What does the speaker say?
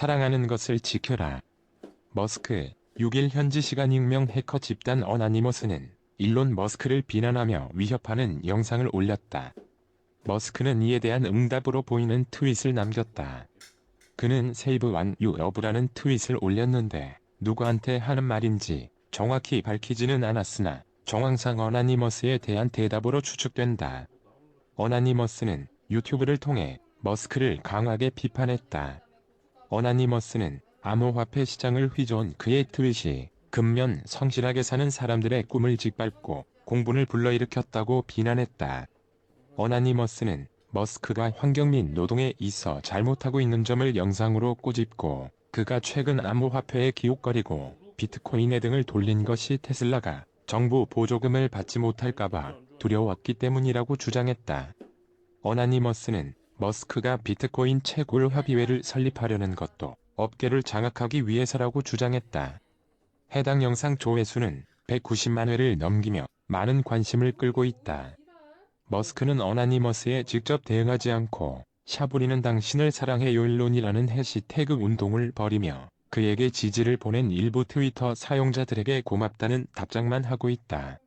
사랑하는 것을 지켜라. 머스크 6일 현지 시간 익명 해커 집단 어나니머스는 일론 머스크를 비난하며 위협하는 영상을 올렸다. 머스크는 이에 대한 응답으로 보이는 트윗을 남겼다. 그는 세이브 완유 러브라는 트윗을 올렸는데 누구한테 하는 말인지 정확히 밝히지는 않았으나 정황상 어나니머스에 대한 대답으로 추측된다. 어나니머스는 유튜브를 통해 머스크를 강하게 비판했다. 어나니머스는 암호화폐 시장을 휘저은 그의 트윗이 근면 성실하게 사는 사람들의 꿈을 짓밟고 공분을 불러일으켰다고 비난했다. 어나니머스는 머스크가 환경 및 노동에 있어 잘못하고 있는 점을 영상으로 꼬집고 그가 최근 암호화폐에 기웃거리고 비트코인에 등을 돌린 것이 테슬라가 정부 보조금을 받지 못할까봐 두려웠기 때문이라고 주장했다. 어나니머스는 머스크가 비트코인 채굴 협의회를 설립하려는 것도 업계를 장악하기 위해서라고 주장했다. 해당 영상 조회수는 190만 회를 넘기며 많은 관심을 끌고 있다. 머스크는 어나니머스에 직접 대응하지 않고 샤브리는 당신을 사랑해 요일론이라는 해시태그 운동을 벌이며 그에게 지지를 보낸 일부 트위터 사용자들에게 고맙다는 답장만 하고 있다.